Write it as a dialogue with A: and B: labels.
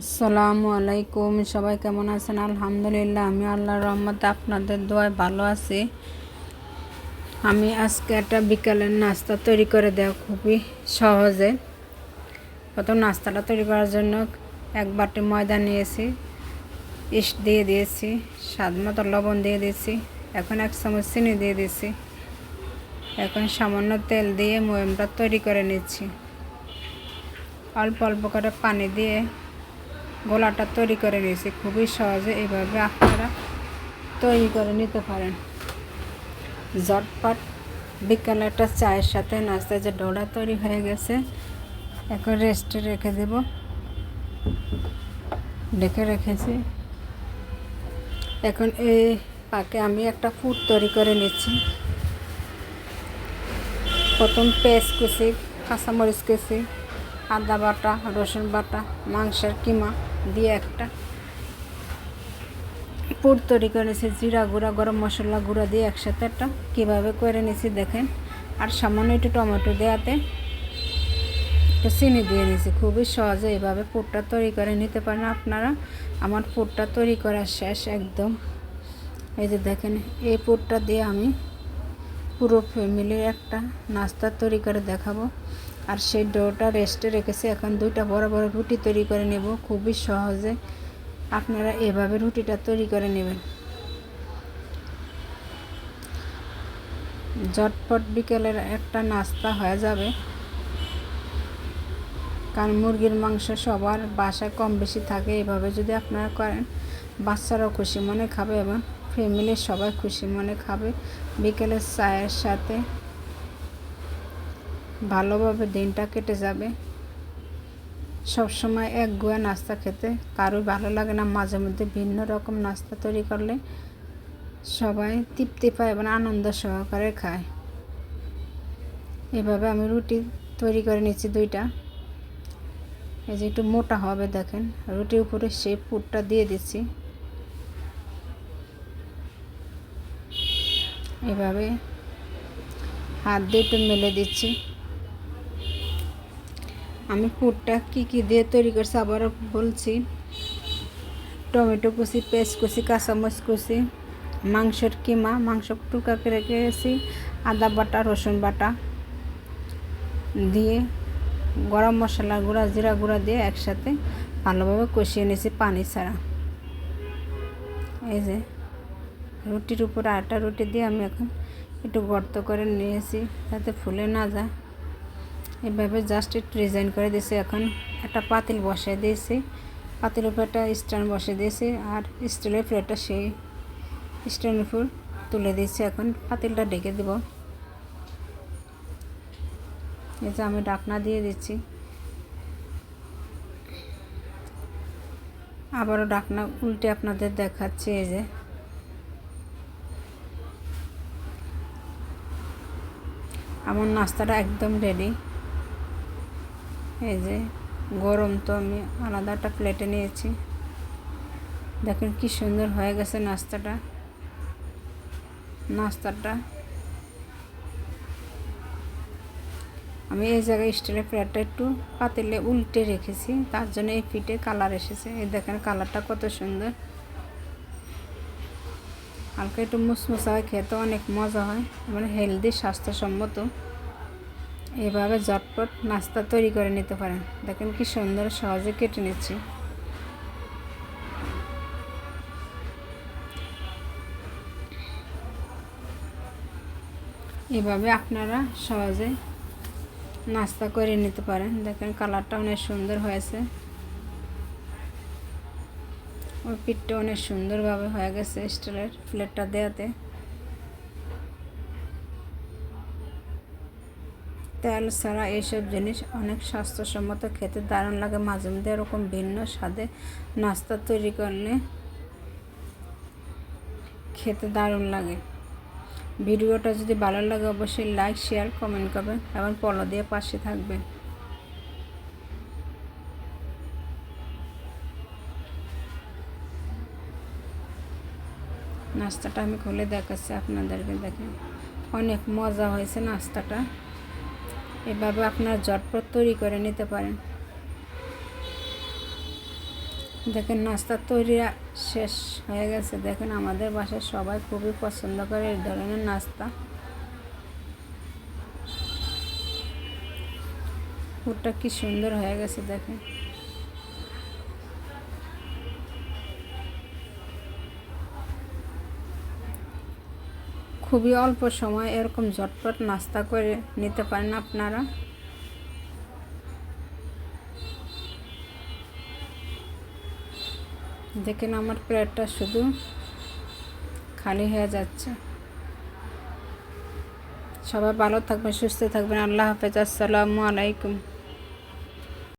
A: আসসালামু আলাইকুম, সবাই কেমন আছেন? আলহামদুলিল্লাহ, আমি আল্লাহর রহমতে আপনাদের দোয়ায় ভালো আছি। আমি আজকে একটা বিকালের নাস্তা তৈরি করে দেওয়া খুবই সহজে। প্রথম নাস্তাটা তৈরি করার জন্য এক বাটি ময়দা নিয়েছি, ইস্ট দিয়ে দিয়েছি, স্বাদ মতো লবণ দিয়ে দিয়েছি, এখন এক চামচ চিনি দিয়ে দিয়েছি। এখন সামান্য তেল দিয়ে ময়মটা তৈরি করে নিচ্ছি। অল্প অল্প করে পানি দিয়ে গোলাটা তৈরি করে নিয়েছি। খুবই সহজে এইভাবে আপনারা তৈরি করে নিতে পারেন। ঝটপট বিকালে একটা চায়ের সাথে নাস্তা, যে ডোড়া তৈরি হয়ে গেছে, এখন রেস্টে রেখে দেব। ডেকে রেখেছি। এখন এই পাকে আমি একটা ফুড তৈরি করে নিচ্ছি। প্রথম পেঁয়াজ কুচি, কাঁচামরিচ কুচি, আদা বাটা, রসুন বাটা, মাংসের কিমা দিয়ে একটা পুর তৈরি করে নিয়েছি, জিরা গুঁড়া, গরম মশলা গুঁড়া দিয়ে একসাথে একটা কীভাবে করে নিয়েছি দেখেন। আর সামান্য একটু টমেটো দেওয়াতে একটু চিনি দিয়ে নিয়েছি খুবই সহজে এইভাবে পুরটা তৈরি করে নিতে পারেন আপনারা। আমার পুরটা তৈরি করা শেষ একদম। এই যে দেখেন, এই পুরটা দিয়ে আমি পুরো ফ্যামিলির একটা নাস্তা তৈরি করে দেখাবো। আর সেই ডোটা রেস্টে রেখেছি। এখন দুইটা বড় বড় রুটি তৈরি করে নেব। খুবই সহজে আপনারা এভাবে রুটিটা তৈরি করে নেবেন। ঝটপট বিকেলের একটা নাস্তা হয়ে যাবে। কারণ মুরগির মাংস সবার বাসায় কম বেশি থাকে, এভাবে যদি আপনারা করেন, বাচ্চারাও খুশি মনে খাবে এবং ফ্যামিলির সবাই খুশি মনে খাবে। বিকেলের চায়ের সাথে ভালোভাবে দিনটা কেটে যাবে। সব সময় এক গুয়া নাস্তা খেতে। কারোই ভালো লাগে না মাঝে মধ্যে ভিন্ন রকম নাস্তা তৈরি করলে। সবাই তৃপ্তি পায় এবং আনন্দ সহকারে খায়। এভাবে আমি রুটি তৈরি করে নিচ্ছি দুইটা। এই যে একটু মোটা হবে দেখেন। রুটির উপরে সেই পুরটা দিয়ে দিচ্ছি। এভাবে হাত দিয়ে একটু মেলে দিচ্ছি। আমি পুরটা কি কি দিয়ে তৈরি করছি আবার বলছি। টমেটো কুচি পেঁয়াজ কুচি কাঁচামচ কুচি, মাংসের কিমা, মাংস টুকা করে রেখেছি আদা বাটা, রসুন বাটা দিয়ে গরম মশলা গুঁড়া, জিরা গুঁড়া দিয়ে একসাথে ভালোভাবে কষিয়ে নিয়েছি পানি ছাড়া। এই যে রুটির উপর আটা রুটি দিয়ে আমি এখন একটু গর্ত করে নিয়েছি যাতে ফুলে না যায়। এভাবে জাস্ট একটু ডিজাইন করে দিয়েছি। এখন একটা পাতিল বসিয়ে দিয়েছি। পাতিল উপর একটা স্ট্যান্ড বসিয়ে দিয়েছি আর স্টিলের প্লেটটা সেই স্ট্যান্ডের উপর তুলে দিয়েছি। এখন পাতিলটা ডেকে দেব। এই যে আমি ডাকনা দিয়ে দিচ্ছি। আবারও ডাকনা উল্টে আপনাদের দেখাচ্ছি এই যে। আমার নাস্তাটা একদম রেডি এই যে গরম তো আমি আলাদা একটা প্লেটে নিয়েছি। দেখেন কি সুন্দর হয়ে গেছে নাস্তাটা। নাস্তাটা। আমি এই জায়গায় স্টিলের প্লেটটা একটু পাতিলে উল্টে রেখেছি, তার জন্য এই পিঠে কালার এসেছে। এই দেখেন কালারটা কত সুন্দর। হালকা একটু মুসমুসা হয়, খেতে অনেক মজা হয়। মানে হেলদি স্বাস্থ্যসম্মত। এভাবে ঝটপট নাস্তা তৈরি করে নিতে পারেন। দেখেন কি সুন্দর সহজে কেটে নিচ্ছি। এভাবে আপনারা সহজে নাস্তা করে নিতে পারেন। দেখেন কালারটা অনেক সুন্দর হয়েছে। ওই পিঠটা অনেক সুন্দরভাবে হয়ে গেছে স্টিলের প্লেটটা দেওয়াতে। তেল ছাড়া এইসব জিনিস অনেক স্বাস্থ্যসম্মত, খেতে দারুণ লাগে। মাঝে মধ্যে এরকম ভিন্ন স্বাদে নাস্তা তৈরি করলে খেতে দারুণ লাগে। ভিডিওটা যদি ভালো লাগে অবশ্যই লাইক শেয়ার কমেন্ট করবেন এবং পলো দিয়ে পাশে থাকবেন। নাস্তাটা আমি খুলে দেখাচ্ছি আপনাদেরকে দেখেন। অনেক মজা হয়েছে নাস্তাটা। এভাবে আপনার জটপট তৈরি করে নিতে পারেন। দেখেন, নাস্তা তৈরি শেষ হয়ে গেছে। দেখেন, আমাদের বাসায় সবাই খুবই পছন্দ করে এই ধরনের নাস্তা। পুরটা কি সুন্দর হয়ে গেছে, দেখেন। খুবই অল্প সময় এরকম ঝটপট নাস্তা করে নিতে পারেন আপনারা। দেখেন আমার প্লেটটা শুধু খালি হয়ে যাচ্ছে। সবাই ভালো থাকবেন, সুস্থ থাকবেন। আল্লাহ হাফেজ। আসসালামু আলাইকুম।